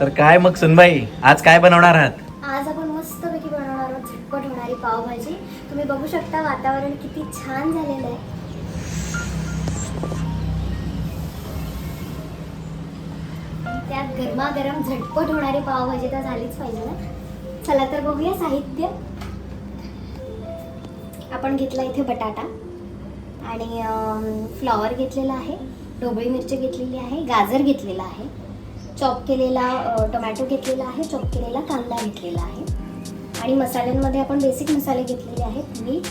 तर काय मग सुनबाई आज काय बनवणार आहात? आज आपण मस्तपैकी बनवणार आहोत झटपट होणारी पावभाजी. तुम्ही बघू शकता वातावरण किती छान झालेलं आहे. आणि त्यात गरमागरम झटपट होणारी पावभाजी तर झालीच पाहिजे ना? चला तर बघूया साहित्य. आपण घेतला इथे बटाटा आणि फ्लॉवर घेतलेला आहे. ढोबळी मिरची घेतलेली आहे. गाजर घेतलेला आहे. चॉप केलेला टोमॅटो घेतलेला आहे चॉप केलेला कांदा घेतलेला आहे. आणि मसाल्यांमध्ये आपण बेसिक मसाले घेतलेले आहेत. मीठ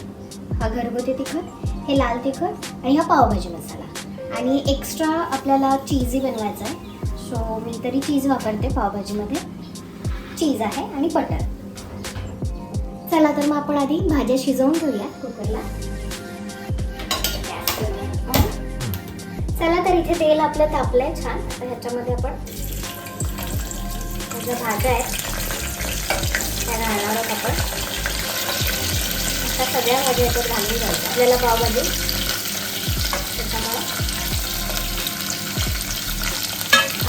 हा घरगुती तिखट हे लाल तिखट आणि हा पावभाजी मसाला. आणि एक्स्ट्रा आपल्याला चीजही बनवायचा आहे. सो मी तरी चीज वापरते पावभाजीमध्ये. चीज आहे आणि बटर चला तर मग आपण आधी भाज्या शिजवून घेऊया कुकरला. चला तर इथे तेल आपलं तापलं आहे छान. आता ह्याच्यामध्ये आपण ज्या भाज्या आहेत त्या घालणार आहोत आपण. आता सगळ्या भाज्या याच्यात घालून घ्यायच्या आपल्याला पावभाजी त्याच्यामुळं.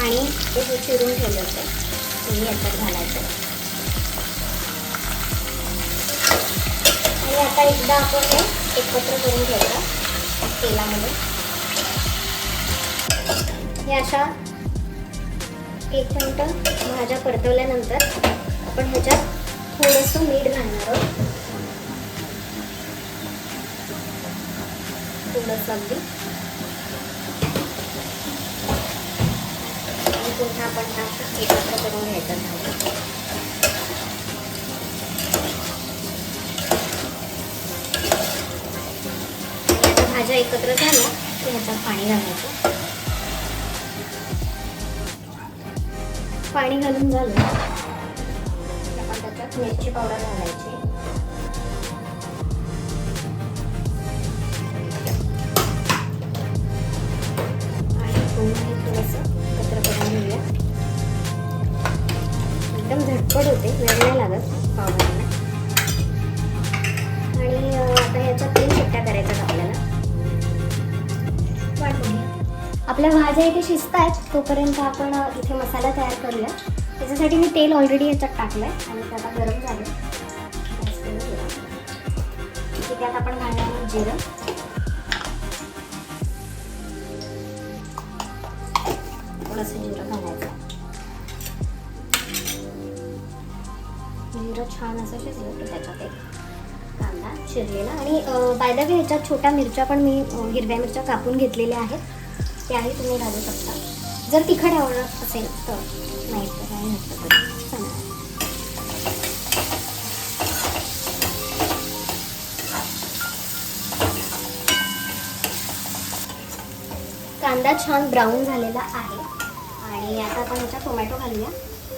आणि ते जे चिरून ठेवलं होते तेही याच्यात घालायचं. आणि आता एकदा आपण हे एकत्र करून घ्यायचं तेलामध्ये. हे अशा एक मिनटं भाज्या परतवल्यानंतर आपण ह्याच्यात थोडंसं मीठ घालणार आहोत. थोडंसं अगदी. पुन्हा आपण ह्या एकत्र करून घ्यायचं भाज्या भाज्या एकत्र झाल्या की ह्याच्यात पाणी घालायचं. पाणी घालून झालं. की आपण त्याच्यात मिरची पावडर घालायची. आणि पुन्हा थोडंसं एकत्र करून घेऊया. एकदम झटपट होते वेळ नाही लागत पावभाजीला आपल्या भाज्या इथे शिजत आहेत तोपर्यंत आपण इथे मसाला तयार करूया. त्याच्यासाठी मी तेल ऑलरेडी याच्यात टाकलं आहे आणि त्याला गरम झालं गॅस त्यात आपण घालणार आहोत जिरं. थोडंसं जिरं घालायचं. जिरं छान असं शिजलं की त्याच्यात एक कांदा चिरलेला आणि बाय द वे ह्याच्यात छोट्या मिरच्या पण मी हिरव्या मिरच्या कापून घेतलेल्या आहेत. त्याही तुम्ही घालू शकता. जर तिखट आवडत असेल तर. नाही तर काही नसतं कांदा छान ब्राऊन झालेला आहे. आणि आता आपण ह्याच्यात टोमॅटो घालूया.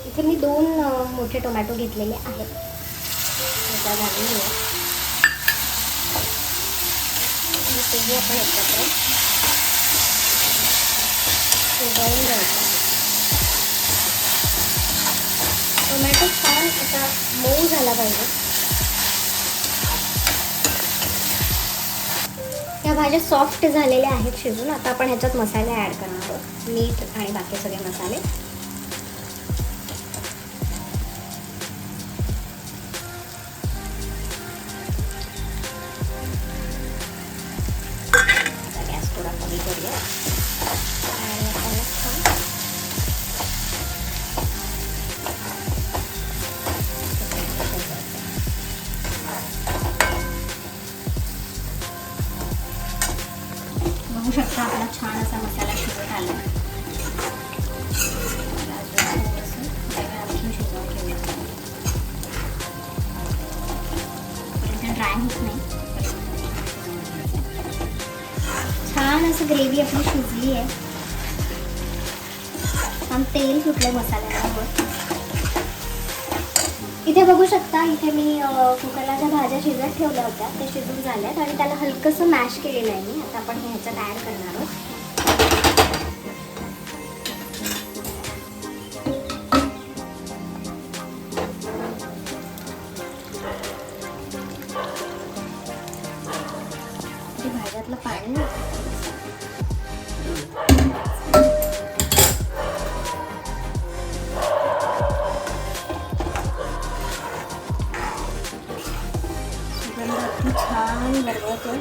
इथे मी दोन मोठे टोमॅटो घेतलेले आहेत. ह्याच्यात घालून घेऊया. तेही आपण एकत्र शिजवून टोमॅटो छान असा मऊ झाला पाहिजे. या भाज्या सॉफ्ट झालेल्या आहेत शिजून. आता आपण ह्याच्यात मसाले ॲड करणार आहोत. मीठ आणि बाकी सगळे मसाले. शकता आपला छान असा मसाला शिजत आला. मला अजून ड्राय होत नाही छान असं ग्रेव्ही आपली शिजली आहे. छान तेल सुटलं मसाल्यावर इथे बघू शकता इथे मी कुकरला ज्या भाज्या शिजत ठेवल्या होत्या. ते शिजून झाल्यात आणि त्याला हलकंसं मॅश केलेलं आहे मी. आता आपण हे ह्याच्यात ॲड करणार आहोत. ते भाज्यातलं पाणी छान गरबडतो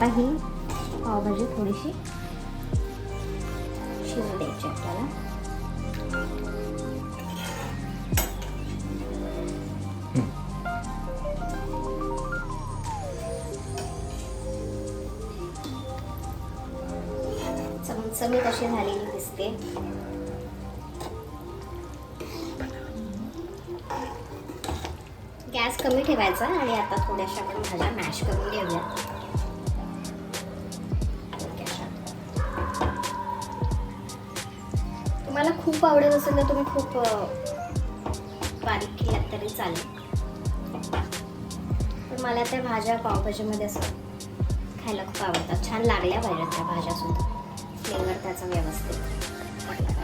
आता ही पावभाजी थोडीशी शिजू द्यायची आपल्याला. चमचमीत अशी झालेली दिसते. गॅस कमी ठेवायचा आणि आता थोड्याशा आपण भाज्या मॅश करून घेऊया तुम्हाला खूप आवडत असेल तर तुम्ही खूप बारीक केल्यात तरी चालेल. पण मला त्या भाज्या पावभाजीमध्ये असं खायला खूप आवडतात. छान लागल्या पाहिजेत त्या भाज्या सुद्धा. फ्लेवर त्याचा व्यवस्थित पाहिजे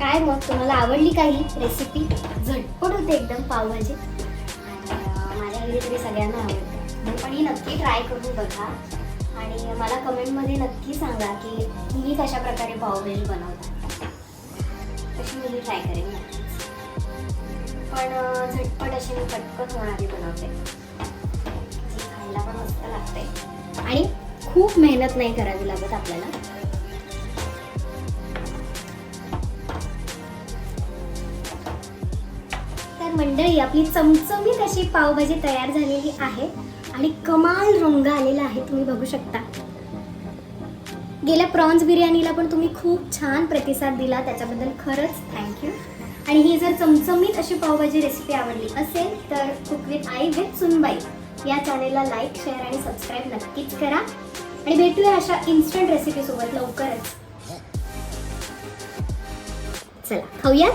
काय मग? तुम्हाला आवडली काही रेसिपी झटपट होते एकदम पावभाजी. माझ्या घरी तरी सगळ्यांना आवडते. पण ही नक्की ट्राय करून बघा. आणि मला कमेंटमध्ये नक्की सांगा की तुम्ही कशा प्रकारे पावभाजी बनवता. तशी मी ट्राय करेन. पण झटपट अशी मी पटकन होणारी बनवते. खायला पण मस्त लागते. आणि खूप मेहनत नाही करावी लागत आपल्याला. तर मंडळी आपली चमचमीत अशी पावभाजी तयार झालेली आहे. आणि कमाल रंग आलेला आहे तुम्ही बघू शकता. गेल्या प्रॉन्स बिर्याणीला पण तुम्ही खूप छान प्रतिसाद दिला त्याच्याबद्दल खरंच थँक्यू आणि ही जर चमचमीत अशी पावभाजी रेसिपी आवडली असेल तर कुक विथ आई विथ सुनबाई या चॅनेलला लाईक शेअर आणि सबस्क्राईब नक्कीच करा. आणि भेटूया अशा इन्स्टंट रेसिपीसोबत लवकरच. चला खाऊया